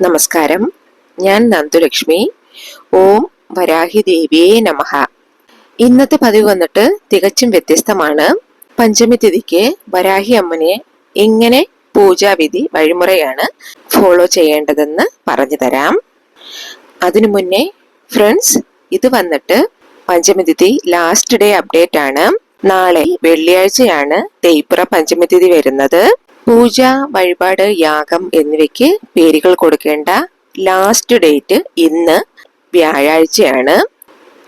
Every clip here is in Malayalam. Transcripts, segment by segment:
നമസ്കാരം. ഞാൻ നന്ദുലക്ഷ്മി. ഓം വരാഹി ദേവിയേ നമഹ ഇന്നത്തെ പതിവ് വന്നിട്ട് തികച്ചും വ്യത്യസ്തമാണ്. പഞ്ചമി തിഥിക്ക് വരാഹി അമ്മനെ എങ്ങനെ പൂജാവിധി വഴിമുറയാണ് ഫോളോ ചെയ്യേണ്ടതെന്ന് പറഞ്ഞു തരാം. അതിനു മുന്നേ ഫ്രണ്ട്സ് ഇത് വന്നിട്ട് പഞ്ചമി തിഥി ലാസ്റ്റ് ഡേ അപ്ഡേറ്റ് ആണ്. നാളെ വെള്ളിയാഴ്ചയാണ് തേയ്പ്പുറ പഞ്ചമി തിഥി വരുന്നത്. പൂജ വഴിപാട് യാഗം എന്നിവയ്ക്ക് പേരുകൾ കൊടുക്കേണ്ട ലാസ്റ്റ് ഡേറ്റ് ഇന്ന് വ്യാഴാഴ്ചയാണ്.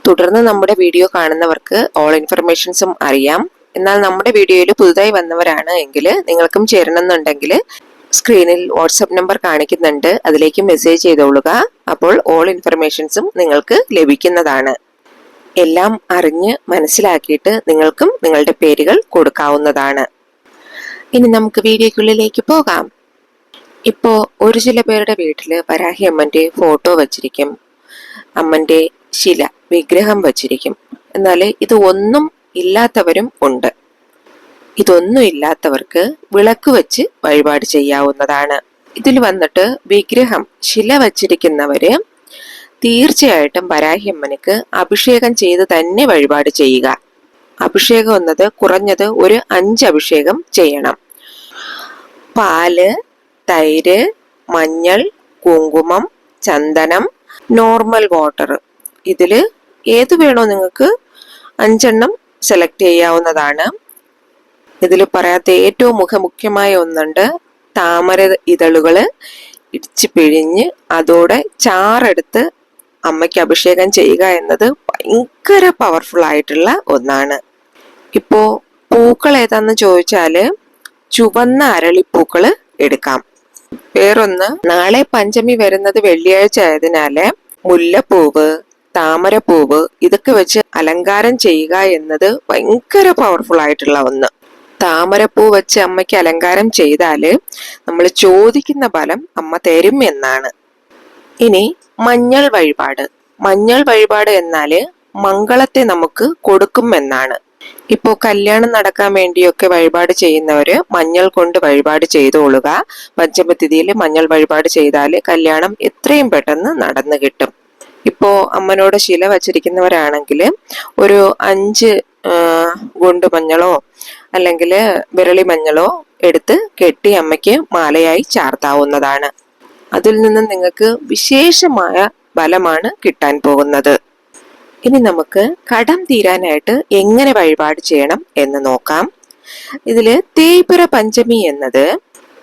തുടർന്ന് നമ്മുടെ വീഡിയോ കാണുന്നവർക്ക് ഓൾ ഇൻഫർമേഷൻസും അറിയാം. എന്നാൽ നമ്മുടെ വീഡിയോയിൽ പുതുതായി വന്നവരാണ് എങ്കിൽ നിങ്ങൾക്കും ചേരണമെന്നുണ്ടെങ്കിൽ സ്ക്രീനിൽ വാട്സപ്പ് നമ്പർ കാണിക്കുന്നുണ്ട്. അതിലേക്ക് മെസ്സേജ് ചെയ്തോളുക. അപ്പോൾ ഓൾ ഇൻഫർമേഷൻസും നിങ്ങൾക്ക് ലഭിക്കുന്നതാണ്. എല്ലാം അറിഞ്ഞ് മനസ്സിലാക്കിയിട്ട് നിങ്ങൾക്കും നിങ്ങളുടെ പേരുകൾ കൊടുക്കാവുന്നതാണ്. ഇനി നമുക്ക് വീഡിയോക്കുള്ളിലേക്ക് പോകാം. ഇപ്പോൾ ഒരു ചില പേരുടെ വീട്ടിൽ വരാഹി അമ്മന്റെ ഫോട്ടോ വച്ചിരിക്കും. അമ്മന്റെ ശില വിഗ്രഹം വച്ചിരിക്കും. എന്നാൽ ഇത് ഒന്നും ഇല്ലാത്തവരും ഉണ്ട്. ഇതൊന്നും ഇല്ലാത്തവർക്ക് വിളക്ക് വെച്ച് വഴിപാട് ചെയ്യാവുന്നതാണ്. ഇതിൽ വന്നിട്ട് വിഗ്രഹം ശില വച്ചിരിക്കുന്നവര് തീർച്ചയായിട്ടും വരാഹിയമ്മനക്ക് അഭിഷേകം ചെയ്ത് തന്നെ വഴിപാട് ചെയ്യുക. അഭിഷേകം എന്നത് കുറഞ്ഞത് ഒരു അഞ്ച് അഭിഷേകം ചെയ്യണം. പാൽ തൈര് മഞ്ഞൾ കുങ്കുമം ചന്ദനം നോർമൽ വാട്ടർ. ഇതിൽ ഏത് വേണോ നിങ്ങൾക്ക് അഞ്ചെണ്ണം സെലക്ട് ചെയ്യാവുന്നതാണ്. ഇതിൽ പറയാത്ത ഏറ്റവും മുഖമുഖ്യമായ ഒന്നുണ്ട് താമര ഇതളുകൾ. ഇടിച്ച് പിഴിഞ്ഞ് അതോടെ ചാറെടുത്ത് അമ്മയ്ക്ക് അഭിഷേകം ചെയ്യുക എന്നത് ഭയങ്കര പവർഫുൾ ആയിട്ടുള്ള ഒന്നാണ്. ഇപ്പോ പൂക്കൾ ഏതാന്ന് ചോദിച്ചാൽ ചുവന്ന അരളിപ്പൂക്കൾ എടുക്കാം. വേറൊന്ന് നാളെ പഞ്ചമി വരുന്നത് വെള്ളിയാഴ്ച ആയതിനാല് മുല്ലപ്പൂവ് താമരപ്പൂവ് ഇതൊക്കെ വെച്ച് അലങ്കാരം ചെയ്യുക എന്നത് ഭയങ്കര പവർഫുൾ ആയിട്ടുള്ള ഒന്ന്. താമരപ്പൂ വെച്ച് അമ്മയ്ക്ക് അലങ്കാരം ചെയ്താൽ നമ്മൾ ചോദിക്കുന്ന ഫലം അമ്മ തരും എന്നാണ്. ഇനി മഞ്ഞൾ വഴിപാട്. മഞ്ഞൾ വഴിപാട് എന്നാൽ മംഗളത്തെ നമുക്ക് കൊടുക്കും എന്നാണ്. ഇപ്പോ കല്യാണം നടക്കാൻ വേണ്ടിയൊക്കെ വഴിപാട് ചെയ്യുന്നവര് മഞ്ഞൾ കൊണ്ട് വഴിപാട് ചെയ്തോളുക. പഞ്ചമതിഥിയിൽ മഞ്ഞൾ വഴിപാട് ചെയ്താൽ കല്യാണം എത്രയും പെട്ടെന്ന് നടന്നു കിട്ടും. ഇപ്പോ അമ്മനോട് ശില വച്ചിരിക്കുന്നവരാണെങ്കിൽ ഒരു അഞ്ച് ഗുണ്ട് മഞ്ഞളോ അല്ലെങ്കിൽ വിരളി മഞ്ഞളോ എടുത്ത് കെട്ടി അമ്മയ്ക്ക് മാലയായി ചാർത്താവുന്നതാണ്. അതിൽ നിന്ന് നിങ്ങൾക്ക് വിശേഷമായ ഫലമാണ് കിട്ടാൻ പോകുന്നത്. ഇനി നമുക്ക് കടം തീരാനായിട്ട് എങ്ങനെ വഴിപാട് ചെയ്യണം എന്ന് നോക്കാം. ഇതിൽ തേയ്പുര പഞ്ചമി എന്നത്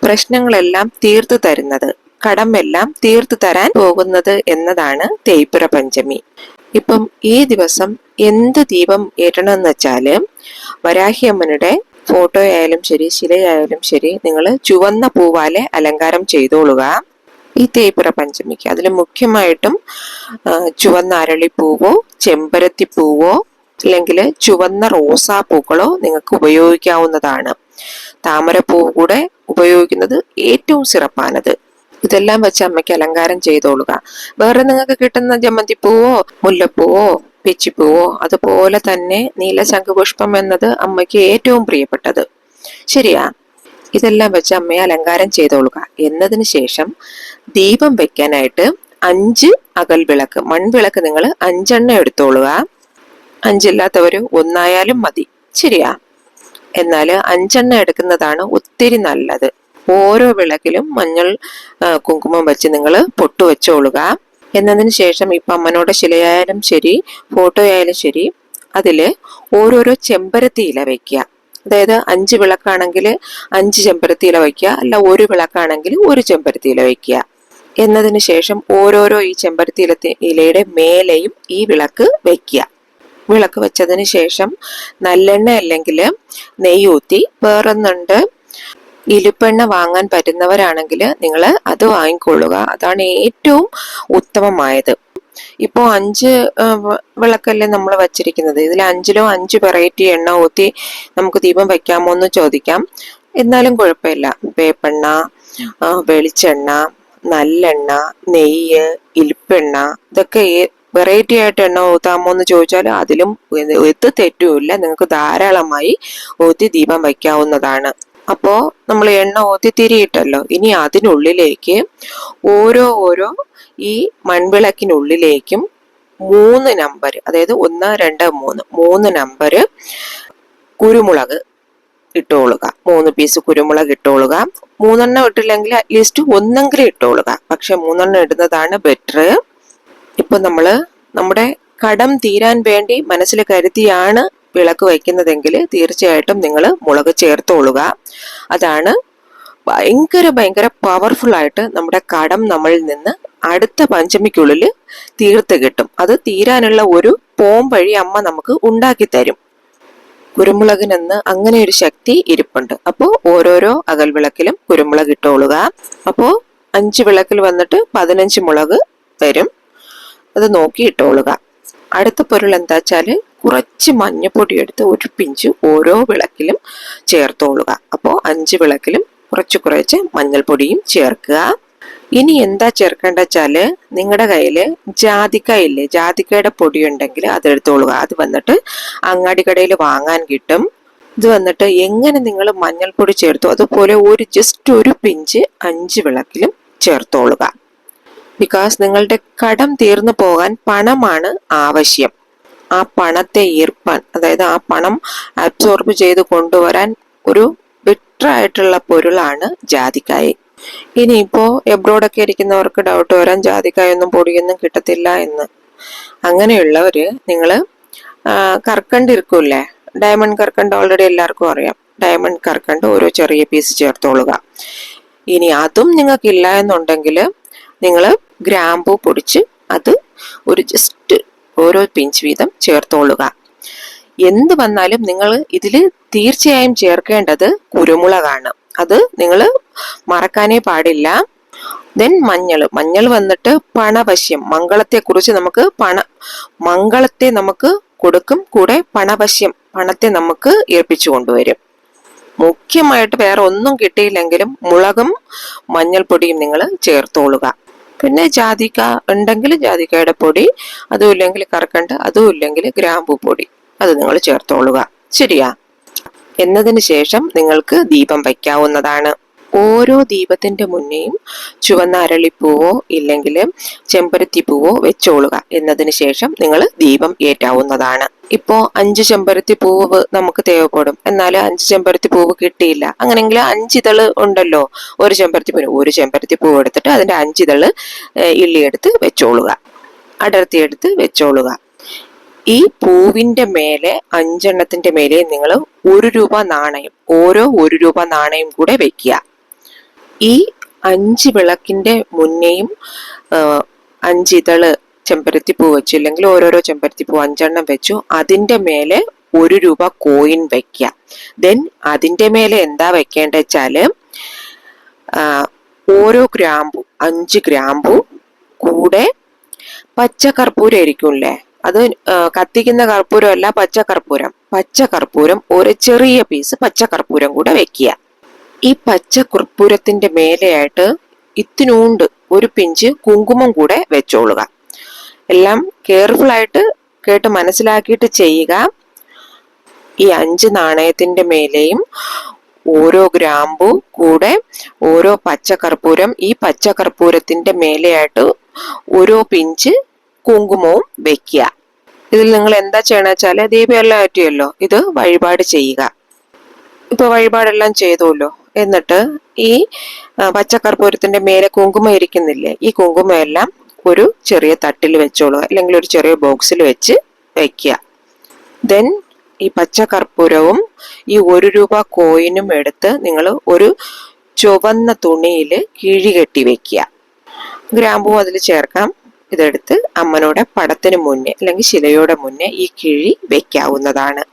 പ്രശ്നങ്ങളെല്ലാം തീർത്തു തരുന്നത് കടമെല്ലാം തീർത്തു തരാൻ പോകുന്നത് എന്നതാണ് തേയ്പുര പഞ്ചമി. ഇപ്പം ഈ ദിവസം എന്ത് ദീപം ഏറ്റണമെന്ന് വെച്ചാൽ വരാഹിയമ്മനുടെ ഫോട്ടോ ആയാലും ശരി ശിലയായാലും ശരി നിങ്ങൾ ചുവന്ന പൂവാലെ അലങ്കാരം ചെയ്തോളുക. ഈ തേയ്പുറ പഞ്ചമിക്ക്. അതിൽ മുഖ്യമായിട്ടും ചുവന്ന അരളിപ്പൂവോ ചെമ്പരത്തിപ്പൂവോ അല്ലെങ്കിൽ ചുവന്ന റോസാപ്പൂക്കളോ നിങ്ങൾക്ക് ഉപയോഗിക്കാവുന്നതാണ്. താമരപ്പൂ കൂടെ ഉപയോഗിക്കുന്നത് ഏറ്റവും സിറപ്പാനത്. ഇതെല്ലാം വെച്ച് അമ്മയ്ക്ക് അലങ്കാരം ചെയ്തോളുക. വേറെ നിങ്ങൾക്ക് കിട്ടുന്ന ജമന്തിപ്പൂവോ മുല്ലപ്പൂവോ പിച്ചിപ്പൂവോ അതുപോലെ തന്നെ നീലശംഖുപുഷ്പം എന്നത് അമ്മയ്ക്ക് ഏറ്റവും പ്രിയപ്പെട്ടത്. ശരിയാ? ഇതെല്ലാം വെച്ച് അമ്മയെ അലങ്കാരം ചെയ്തോളുക. എന്നതിന് ശേഷം ദീപം വെക്കാനായിട്ട് അഞ്ച് അകൽ വിളക്ക് മൺവിളക്ക് നിങ്ങൾ അഞ്ചെണ്ണം എടുത്തോളുക. അഞ്ചില്ലാത്തവർ ഒന്നായാലും മതി. ശരിയാ? എന്നാൽ അഞ്ചെണ്ണം എടുക്കുന്നതാണ് ഒത്തിരി നല്ലത്. ഓരോ വിളക്കിലും മഞ്ഞൾ കുങ്കുമം വെച്ച് നിങ്ങൾ പൊട്ടു വെച്ചോളുക. എന്നതിന് ശേഷം ഇപ്പം അമ്മനോട് ശിലയായാലും ശരി ഫോട്ടോ ആയാലും ശരി അതിൽ ഓരോരോ ചെമ്പരത്തി ഇല വെക്കുക. അതായത് അഞ്ച് വിളക്കാണെങ്കിൽ അഞ്ച് ചെമ്പരത്തി ഇല വയ്ക്കുക അല്ല ഒരു വിളക്കാണെങ്കിൽ ഒരു ചെമ്പരത്തി ഇല വയ്ക്കുക. എന്നതിന് ശേഷം ഓരോരോ ഈ ചെമ്പരത്തി ഇല ഇലയുടെ മേലെയും ഈ വിളക്ക് വെക്കുക വിളക്ക് വെച്ചതിന് ശേഷം നല്ലെണ്ണ അല്ലെങ്കിൽ നെയ്യൂത്തി വേറൊന്നുണ്ട്. ഇലുപ്പെണ്ണ വാങ്ങാൻ പറ്റുന്നവരാണെങ്കിൽ നിങ്ങൾ അത് വാങ്ങിക്കൊള്ളുക. അതാണ് ഏറ്റവും ഉത്തമമായത്. ഇപ്പോൾ അഞ്ച് വിളക്കല്ലേ നമ്മൾ വച്ചിരിക്കുന്നത്. ഇതിൽ അഞ്ചിലോ അഞ്ച് വെറൈറ്റി എണ്ണ ഊത്തി നമുക്ക് ദീപം വയ്ക്കാമോ എന്ന് ചോദിക്കാം. എന്നാലും കുഴപ്പമില്ല. വേപ്പെണ്ണ വെളിച്ചെണ്ണ നല്ലെണ്ണ നെയ്യ് ഇലിപ്പെണ്ണ ഇതൊക്കെ വെറൈറ്റി ആയിട്ട് എണ്ണ ഊത്താമോ എന്ന് ചോദിച്ചാൽ അതിലും എത്ത് തെറ്റുമില്ല. നിങ്ങൾക്ക് ധാരാളമായി ഊത്തി ദീപം വയ്ക്കാവുന്നതാണ്. അപ്പോൾ നമ്മൾ എണ്ണ ഊത്തി തിരിയിട്ടല്ലോ ഇനി അതിനുള്ളിലേക്ക് ഓരോ ഓരോ ഈ മൺവിളക്കിനുള്ളിലേക്കും മൂന്ന് നമ്പർ അതായത് ഒന്ന് രണ്ട് മൂന്ന് മൂന്ന് നമ്പർ കുരുമുളക് ഇട്ടുകൊള്ളുക. മൂന്ന് പീസ് കുരുമുളക് ഇട്ടുകൊള്ളുക. മൂന്നെണ്ണം ഇട്ടില്ലെങ്കിൽ അറ്റ്ലീസ്റ്റ് ഒന്നെങ്കിലും ഇട്ടുകൊള്ളുക. പക്ഷെ മൂന്നെണ്ണം ഇടുന്നതാണ് ബെറ്റർ ഇപ്പൊ നമ്മൾ നമ്മുടെ കടം തീരാൻ വേണ്ടി മനസ്സിൽ കരുതിയാണ് വിളക്ക് വയ്ക്കുന്നതെങ്കിൽ തീർച്ചയായിട്ടും നിങ്ങൾ മുളക് ചേർത്തോളുക. അതാണ് ഭയങ്കര ഭയങ്കര പവർഫുൾ ആയിട്ട് നമ്മുടെ കടം നമ്മളിൽ നിന്ന് അടുത്ത പഞ്ചമിക്കുള്ളിൽ തീർത്ത് കിട്ടും. അത് തീരാനുള്ള ഒരു പോം വഴി അമ്മ നമുക്ക് ഉണ്ടാക്കി തരും. കുരുമുളകിനെന്ന് അങ്ങനെ ഒരു ശക്തി ഇരിപ്പുണ്ട്. അപ്പോൾ ഓരോരോ അകൽവിളക്കിലും കുരുമുളക് ഇട്ടോളുക. അപ്പോൾ അഞ്ച് വിളക്കിൽ വന്നിട്ട് പതിനഞ്ച് മുളക് തരും. അത് നോക്കി ഇട്ടോളുക. അടുത്ത പൊരുൾ എന്താ വെച്ചാൽ കുറച്ച് മഞ്ഞപ്പൊടി എടുത്ത് ഒരു പിഞ്ച് ഓരോ വിളക്കിലും ചേർത്തോളുക. അപ്പോൾ അഞ്ച് വിളക്കിലും കുറച്ച് കുറച്ച് മഞ്ഞൾപ്പൊടിയും ചേർക്കുക. ഇനി എന്താ ചേർക്കേണ്ട വെച്ചാൽ നിങ്ങളുടെ കയ്യിൽ ജാതിക്ക ഇല്ലേ ജാതിക്കയുടെ പൊടി ഉണ്ടെങ്കിൽ അത് എടുത്തോളുക. അത് വന്നിട്ട് അങ്ങാടി കടയിൽ വാങ്ങാൻ കിട്ടും. ഇത് വന്നിട്ട് എങ്ങനെ നിങ്ങൾ മഞ്ഞൾപ്പൊടി ചേർത്തു അതുപോലെ ഒരു ജസ്റ്റ് ഒരു പിഞ്ച് അഞ്ച് വിളക്കിലും ചേർത്തോളുക. ബിക്കോസ് നിങ്ങളുടെ കടം തീർന്നു പോകാൻ പണമാണ് ആവശ്യം. ആ പണത്തെ ഈർപ്പാൻ അതായത് ആ പണം അബ്സോർബ് ചെയ്ത് കൊണ്ടുവരാൻ ഒരു ബെറ്റർ ആയിട്ടുള്ള പൊരുളാണ് ജാതിക്കായ. ഇനിയിപ്പോ എബ്രോഡൊക്കെ ഇരിക്കുന്നവർക്ക് ഡൗട്ട് വരാൻ ജാതിക്കായൊന്നും പൊടിയൊന്നും കിട്ടത്തില്ല എന്ന്. അങ്ങനെയുള്ളവര് നിങ്ങൾ കർക്കണ്ട് ഇരിക്കൂല്ലേ? ഡയമണ്ട് കർക്കണ്ട് ഓൾറെഡി എല്ലാവർക്കും അറിയാം. ഡയമണ്ട് കർക്കണ്ട് ഓരോ ചെറിയ പീസ് ചേർത്തോളുക. ഇനി അതും നിങ്ങൾക്കില്ല എന്നുണ്ടെങ്കിൽ നിങ്ങൾ ഗ്രാമ്പു പൊടിച്ച് അത് ഒരു ജസ്റ്റ് ഓരോ പിഞ്ച് വീതം ചേർത്തോളുക. എന്ത് വന്നാലും നിങ്ങൾ ഇതിൽ തീർച്ചയായും ചേർക്കേണ്ടത് കുരുമുളകാണ്. അത് നിങ്ങൾ മറക്കാനേ പാടില്ല. ദെൻ മഞ്ഞൾ. മഞ്ഞൾ വന്നിട്ട് പണവശ്യം. മംഗളത്തെ കുറിച്ച് നമുക്ക് പണ മംഗളത്തെ നമുക്ക് കൊടുക്കും. കൂടെ പണവശ്യം പണത്തെ നമുക്ക് ഏൽപ്പിച്ചു കൊണ്ടുവരും. മുഖ്യമായിട്ട് വേറെ ഒന്നും കിട്ടിയില്ലെങ്കിലും മുളകും മഞ്ഞൾപ്പൊടിയും നിങ്ങൾ ചേർത്തോളുക. പിന്നെ ജാതിക്ക ഉണ്ടെങ്കിൽ ജാതിക്കയുടെ പൊടി അതും ഇല്ലെങ്കിൽ കറക്കണ്ട് അതും ഇല്ലെങ്കിൽ ഗ്രാമ്പു പൊടി. അത് നിങ്ങൾ ചേർത്തോളുക. ശരിയാ. എന്നതിന് ശേഷം നിങ്ങൾക്ക് ദീപം വയ്ക്കാവുന്നതാണ്. ഓരോ ദീപത്തിന്റെ മുന്നേയും ചുവന്ന അരളിപ്പൂവോ ഇല്ലെങ്കിൽ ചെമ്പരത്തിപ്പൂവോ വെച്ചോളുക. എന്നതിന് ശേഷം നിങ്ങൾ ദീപം ഏറ്റാവുന്നതാണ്. ഇപ്പോ അഞ്ച് ചെമ്പരത്തി പൂവ് നമുക്ക് തേവപ്പെടും. എന്നാൽ അഞ്ച് ചെമ്പരത്തി പൂവ് കിട്ടിയില്ല അങ്ങനെങ്കിൽ അഞ്ചിതൾ ഉണ്ടല്ലോ. ഒരു ചെമ്പരത്തി പൂവ് ഒരു ചെമ്പരത്തി പൂവ് എടുത്തിട്ട് അതിന്റെ അഞ്ചിതൾ ഇള്ളിയെടുത്ത് വെച്ചോളുക. അടർത്തിയെടുത്ത് വെച്ചോളുക. ഈ പൂവിന്റെ മേലെ അഞ്ചെണ്ണത്തിന്റെ മേലെ നിങ്ങൾ ഒരു രൂപ നാണയം ഓരോ ഒരു രൂപ നാണയം കൂടെ വെക്കുക. ഈ അഞ്ച് വിളക്കിന്റെ മുന്നേയും ചെമ്പരത്തി പൂ വെച്ചു ഇല്ലെങ്കിൽ ഓരോരോ ചെമ്പരത്തി പൂ അഞ്ചെണ്ണം വെച്ചു അതിന്റെ മേലെ ഒരു രൂപ കോയിൻ വെക്കുക. ദെൻ അതിന്റെ മേലെ എന്താ വെക്കേണ്ട വെച്ചാൽ ഓരോ ഗ്രാമ്പു അഞ്ച് ഗ്രാമ്പു കൂടെ പച്ച കർപ്പൂരം ആയിരിക്കുമല്ലേ അത് കത്തിക്കുന്ന കർപ്പൂരം അല്ല പച്ച കർപ്പൂരം പച്ച കർപ്പൂരം ഒരു ചെറിയ പീസ് പച്ച കർപ്പൂരം കൂടെ വെക്കുക. ഈ പച്ച കർപ്പൂരത്തിന്റെ മേലെയായിട്ട് ഇത്തിനൂണ്ട് ഒരു പിഞ്ച് കുങ്കുമം കൂടെ വെച്ചോളുക. എല്ലാം കെയർഫുൾ ആയിട്ട് കേട്ട് മനസ്സിലാക്കിയിട്ട് ചെയ്യുക. ഈ അഞ്ച് നാണയത്തിന്റെ മേലെയും ഓരോ ഗ്രാമ്പു കൂടെ ഓരോ പച്ച കർപ്പൂരം ഈ പച്ച കർപ്പൂരത്തിന്റെ മേലെയായിട്ട് ഓരോ പിഞ്ച് കുങ്കുമവും വെക്കുക ഇതിൽ നിങ്ങൾ എന്താ ചെയ്യണമെന്ന് വെച്ചാൽ ദീപമെല്ലാം ആറ്റിയല്ലോ. ഇത് വഴിപാട് ചെയ്യുക. ഇപ്പൊ വഴിപാടെല്ലാം ചെയ്തോല്ലോ എന്നിട്ട് ഈ പച്ചക്കർപ്പൂരത്തിന്റെ മേലെ കുങ്കുമം ഇരിക്കുന്നില്ലേ? ഈ കുങ്കുമം എല്ലാം ഒരു ചെറിയ തട്ടിൽ വെച്ചോളൂ അല്ലെങ്കിൽ ഒരു ചെറിയ ബോക്സിൽ വെച്ച് വെക്കുക ദെൻ ഈ പച്ചക്കർപ്പൂരവും ഈ ഒരു രൂപ കോയിനും എടുത്ത് നിങ്ങൾ ഒരു ചുവന്ന തുണിയിൽ കിഴി കെട്ടി വെക്കുക ഗ്രാമ്പും അതിൽ ചേർക്കാം. ഇതെടുത്ത് അമ്മനോടെ പടത്തിന് മുന്നേ അല്ലെങ്കിൽ ശിലയുടെ മുന്നേ ഈ കിഴി വെക്കാവുന്നതാണ്.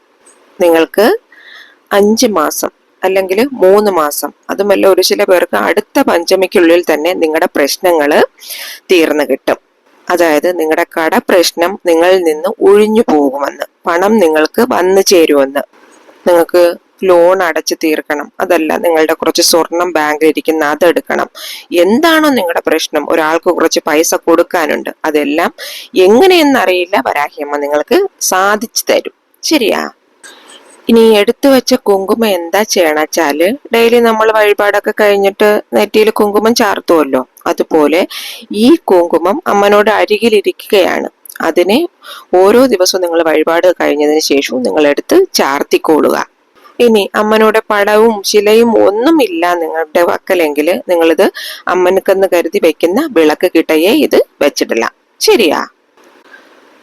നിങ്ങൾക്ക് അഞ്ച് മാസം അല്ലെങ്കിൽ മൂന്ന് മാസം അതുമല്ല ഒരു ചില പേർക്ക് അടുത്ത പഞ്ചമിക്കുള്ളിൽ തന്നെ നിങ്ങളുടെ പ്രശ്നങ്ങൾ തീർന്നു കിട്ടും. അതായത് നിങ്ങളുടെ കട പ്രശ്നം നിങ്ങളിൽ നിന്ന് ഒഴിഞ്ഞു പോകുമെന്ന് പണം നിങ്ങൾക്ക് വന്നു ചേരുമെന്ന്. നിങ്ങൾക്ക് ലോൺ അടച്ചു തീർക്കണം. അതല്ല നിങ്ങളുടെ കുറച്ച് സ്വർണം ബാങ്കിൽ ഇരിക്കുന്ന അതെടുക്കണം എന്താണോ നിങ്ങളുടെ പ്രശ്നം? ഒരാൾക്ക് കുറച്ച് പൈസ കൊടുക്കാനുണ്ട്. അതെല്ലാം എങ്ങനെയെന്നറിയില്ല. വരാഹിയമ്മ നിങ്ങൾക്ക് സാധിച്ചു തരും. ശരിയാ? ഇനി എടുത്തു വെച്ച കുങ്കുമം എന്താ ചെയ്യണച്ചാൽ ഡെയിലി നമ്മൾ വഴിപാടൊക്കെ കഴിഞ്ഞിട്ട് നെറ്റിയിൽ കുങ്കുമം ചാർത്തുമല്ലോ അതുപോലെ ഈ കുങ്കുമം അമ്മനോട് അരികിലിരിക്കുകയാണ് അതിനെ ഓരോ ദിവസവും നിങ്ങൾ വഴിപാട് കഴിഞ്ഞതിന് ശേഷവും നിങ്ങൾ എടുത്ത് ചാർത്തിക്കോളുക ഇനി അമ്മനോട് പടവും ശിലയും ഒന്നുമില്ല നിങ്ങളുടെ വക്കലെങ്കിൽ നിങ്ങളിത് അമ്മനക്കെന്ന് കരുതി വെക്കുന്ന വിളക്ക് കിട്ടയെ ഇത് വെച്ചിട്ടില്ല. ശരിയാ?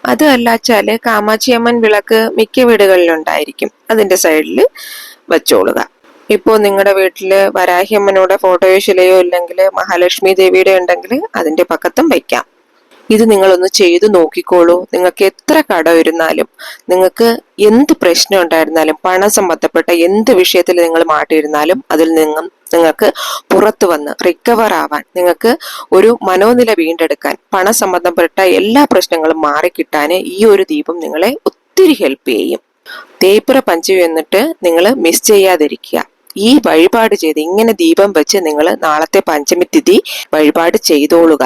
അത് അല്ലാച്ചാൽ കാമാക്ഷിയമ്മൻ വിളക്ക് മിക്ക വീടുകളിലുണ്ടായിരിക്കും. അതിന്റെ സൈഡിൽ വെച്ചോളുക. ഇപ്പോ നിങ്ങളുടെ വീട്ടിൽ വരാഹിയമ്മനോടെ ഫോട്ടോയോ ശിലയോ ഇല്ലെങ്കിൽ മഹാലക്ഷ്മി ദേവിയുടെ ഉണ്ടെങ്കിൽ അതിന്റെ പക്കത്തും വെക്കാം. ഇത് നിങ്ങളൊന്ന് ചെയ്തു നോക്കിക്കോളൂ. നിങ്ങൾക്ക് എത്ര കട വരുന്നാലും നിങ്ങൾക്ക് എന്ത് പ്രശ്നം ഉണ്ടായിരുന്നാലും പണം സംബന്ധപ്പെട്ട എന്ത് വിഷയത്തിൽ നിങ്ങൾ മാട്ടിയിരുന്നാലും അതിൽ നിന്നും നിങ്ങൾക്ക് പുറത്തു വന്ന് റിക്കവർ ആവാൻ നിങ്ങൾക്ക് ഒരു മനോനില വീണ്ടെടുക്കാൻ പണം സംബന്ധപ്പെട്ട എല്ലാ പ്രശ്നങ്ങളും മാറിക്കിട്ടാൻ ഈ ഒരു ദീപം നിങ്ങളെ ഒത്തിരി ഹെൽപ്പ് ചെയ്യും. തേപ്പുറ പഞ്ചമി എന്നിട്ട് നിങ്ങൾ മിസ് ചെയ്യാതിരിക്കുക. ഈ വഴിപാട് ചെയ്ത് ഇങ്ങനെ ദീപം വെച്ച് നിങ്ങൾ നാളത്തെ പഞ്ചമി തിഥി വഴിപാട് ചെയ്തോളുക.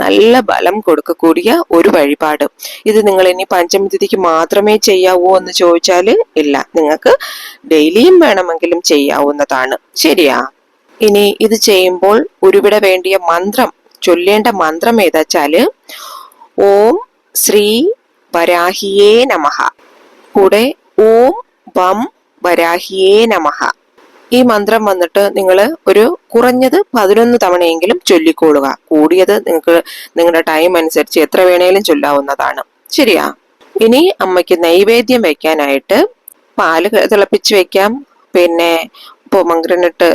നല്ല ബലം കൊടുക്കക്കൂടിയ ഒരു വഴിപാട്. ഇത് നിങ്ങൾ ഇനി പഞ്ചമി തിഥിക്ക് മാത്രമേ ചെയ്യാവൂ എന്ന് ചോദിച്ചാൽ ഇല്ല. നിങ്ങൾക്ക് ഡെയിലിയും വേണമെങ്കിലും ചെയ്യാവുന്നതാണ്. ശരിയാ? ഇനി ഇത് ചെയ്യുമ്പോൾ ഉരുവിട വേണ്ടിയ മന്ത്രം ചൊല്ലേണ്ട മന്ത്രം ഏതാച്ചാൽ ഓം ശ്രീ വരാഹിയേ നമഹ. കൂടെ ഓം വം വരാഹിയേ നമഹ. ഈ മന്ത്രം വന്നിട്ട് നിങ്ങൾ ഒരു കുറഞ്ഞത് പതിനൊന്ന് തവണയെങ്കിലും ചൊല്ലിക്കോളുക കൂടിയത് നിങ്ങൾക്ക് നിങ്ങളുടെ ടൈം അനുസരിച്ച് എത്ര വേണേലും ചൊല്ലാവുന്നതാണ്. ശരിയാ? ഇനി അമ്മയ്ക്ക് നൈവേദ്യം വെക്കാനായിട്ട് പാൽ തിളപ്പിച്ച് വെക്കാം. പിന്നെ പൊമഗ്രനട്ട്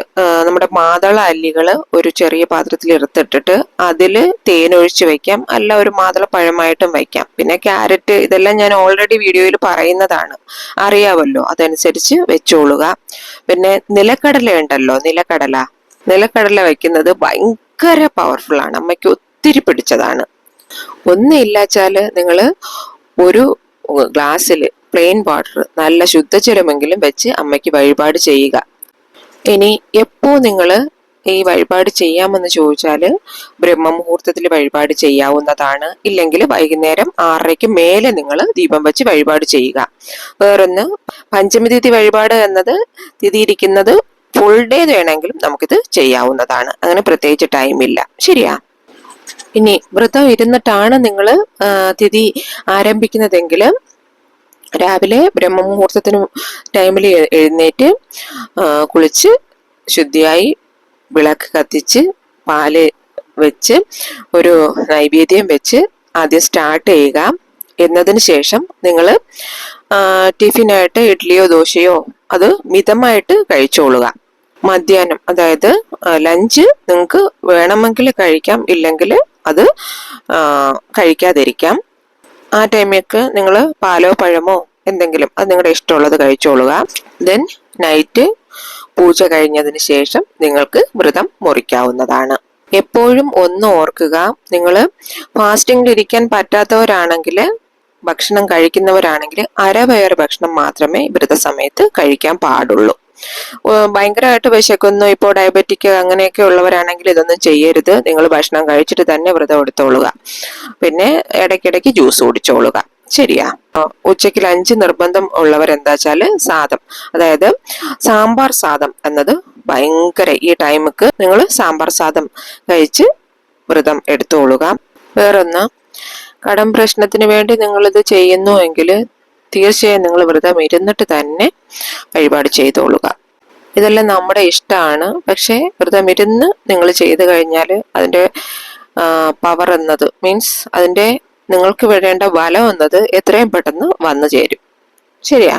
നമ്മുടെ മാതള അല്ലികൾ ഒരു ചെറിയ പാത്രത്തിൽ എടുത്തിട്ടിട്ട് അതിൽ തേനൊഴിച്ച് വയ്ക്കാം അല്ല ഒരു മാതള പഴമായിട്ടും വയ്ക്കാം പിന്നെ ക്യാരറ്റ് ഇതെല്ലാം ഞാൻ ഓൾറെഡി വീഡിയോയിൽ പറയുന്നതാണ്. അറിയാമല്ലോ അതനുസരിച്ച് വെച്ചോളുക. പിന്നെ നിലക്കടല ഉണ്ടല്ലോ നിലക്കടല. നിലക്കടല വയ്ക്കുന്നത് ഭയങ്കര പവർഫുൾ ആണ്. അമ്മയ്ക്ക് ഒത്തിരി പിടിച്ചതാണ്. ഒന്നില്ലാച്ചാൽ നിങ്ങൾ ഒരു ഗ്ലാസ്സിൽ പ്ലെയിൻ വാട്ടർ നല്ല ശുദ്ധജലമെങ്കിലും വെച്ച് അമ്മയ്ക്ക് വഴിപാട് ചെയ്യുക. ഇനി എപ്പോ നിങ്ങൾ ഈ വഴിപാട് ചെയ്യാമെന്ന് ചോദിച്ചാൽ ബ്രഹ്മമുഹൂർത്തത്തിൽ വഴിപാട് ചെയ്യാവുന്നതാണ്. ഇല്ലെങ്കിൽ വൈകുന്നേരം ആറരയ്ക്ക് മേലെ നിങ്ങൾ ദീപം വെച്ച് വഴിപാട് ചെയ്യുക. വേറൊന്ന് പഞ്ചമി തിഥി വഴിപാട് എന്നത് തിഥി ഇരിക്കുന്നത് ഫുൾ ഡേ വേണമെങ്കിലും നമുക്കിത് ചെയ്യാവുന്നതാണ്. അങ്ങനെ പ്രത്യേകിച്ച് ടൈം ഇല്ല. ശരിയാ? ഇനി വ്രതം ഇരുന്നിട്ടാണ് നിങ്ങൾ തിഥി ആരംഭിക്കുന്നതെങ്കിൽ രാവിലെ ബ്രഹ്മമുഹൂർത്തത്തിന് ടൈമിൽ എഴുന്നേറ്റ് കുളിച്ച് ശുദ്ധിയായി വിളക്ക് കത്തിച്ച് പാൽ വെച്ച് ഒരു നൈവേദ്യം വെച്ച് ആദ്യം സ്റ്റാർട്ട് ചെയ്യുക. എന്നതിന് ശേഷം നിങ്ങൾ ടിഫിനായിട്ട് ഇഡ്ഡലിയോ ദോശയോ അത് മിതമായിട്ട് കഴിച്ചോളുക. മധ്യാഹ്നം അതായത് ലഞ്ച് നിങ്ങൾക്ക് വേണമെങ്കിൽ കഴിക്കാം ഇല്ലെങ്കിൽ അത് കഴിക്കാതിരിക്കാം. ആ ടൈമിലേക്ക് നിങ്ങൾ പാലോ പഴമോ എന്തെങ്കിലും അത് നിങ്ങളുടെ ഇഷ്ടമുള്ളത് കഴിച്ചോളുക. ദെൻ നൈറ്റ് പൂജ കഴിഞ്ഞതിന് ശേഷം നിങ്ങൾക്ക് വ്രതം മുറിക്കാവുന്നതാണ്. എപ്പോഴും ഒന്ന് ഓർക്കുക നിങ്ങൾ ഫാസ്റ്റിംഗിൽ ഇരിക്കാൻ പറ്റാത്തവരാണെങ്കിൽ ഭക്ഷണം കഴിക്കുന്നവരാണെങ്കിൽ അരവയർ ഭക്ഷണം മാത്രമേ വ്രത സമയത്ത് കഴിക്കാൻ പാടുള്ളൂ. ഭയങ്കരമായിട്ട് വിശക്കുന്നു. ഇപ്പോൾ ഡയബറ്റിക് അങ്ങനെയൊക്കെ ഉള്ളവരാണെങ്കിൽ ഇതൊന്നും ചെയ്യരുത്. നിങ്ങൾ ഭക്ഷണം കഴിച്ചിട്ട് തന്നെ വ്രതം എടുത്തോളുക. പിന്നെ ഇടയ്ക്കിടയ്ക്ക് ജ്യൂസ് കുടിച്ചോളുക. ശരിയാ. ഉച്ചയ്ക്ക് ലഞ്ച് നിർബന്ധം ഉള്ളവർ എന്താ വെച്ചാൽ സാദം അതായത് സാമ്പാർ സാദം എന്നത് ഭയങ്കര ഈ ടൈമുക്ക് നിങ്ങൾ സാമ്പാർ സാദം കഴിച്ച് വ്രതം എടുത്തോളുക. വേറൊന്ന് കടം പ്രശ്നത്തിന് വേണ്ടി നിങ്ങളിത് ചെയ്യുന്നു എങ്കിൽ തീർച്ചയായും നിങ്ങൾ വ്രതം ഇരുന്നിട്ട് തന്നെ വഴിപാട് ചെയ്തോളുക. ഇതെല്ലാം നമ്മുടെ ഇഷ്ടമാണ്. പക്ഷേ വ്രതം ഇരുന്ന് നിങ്ങൾ ചെയ്തു കഴിഞ്ഞാൽ അതിന്റെ പവർ എന്നത് മീൻസ് അതിന്റെ നിങ്ങൾക്ക് വേണ്ട ബലം എന്നത് എത്രയും പെട്ടെന്ന് വന്നു ചേരും. ശരിയാ?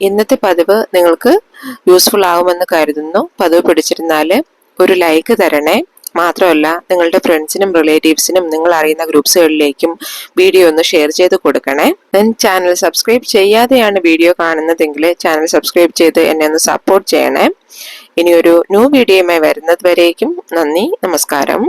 ഇന്നത്തെ പതിവ് നിങ്ങൾക്ക് യൂസ്ഫുൾ ആകുമെന്ന് കരുതുന്നു. പതിവ് പിടിച്ചിരുന്നാൽ ഒരു ലൈക്ക് തരണേ. മാത്രമല്ല നിങ്ങളുടെ ഫ്രണ്ട്സിനും റിലേറ്റീവ്സിനും നിങ്ങൾ അറിയുന്ന ഗ്രൂപ്പ്സുകളിലേക്കും വീഡിയോ ഒന്ന് ഷെയർ ചെയ്ത് കൊടുക്കണേ. ദെൻ ചാനൽ സബ്സ്ക്രൈബ് ചെയ്യാതെയാണ് വീഡിയോ കാണുന്നതെങ്കിൽ ചാനൽ സബ്സ്ക്രൈബ് ചെയ്ത് എന്നെ ഒന്ന് സപ്പോർട്ട് ചെയ്യണേ. ഇനിയൊരു ന്യൂ വീഡിയോയുമായി വരുന്നത് വരേക്കും. നന്ദി നമസ്കാരം.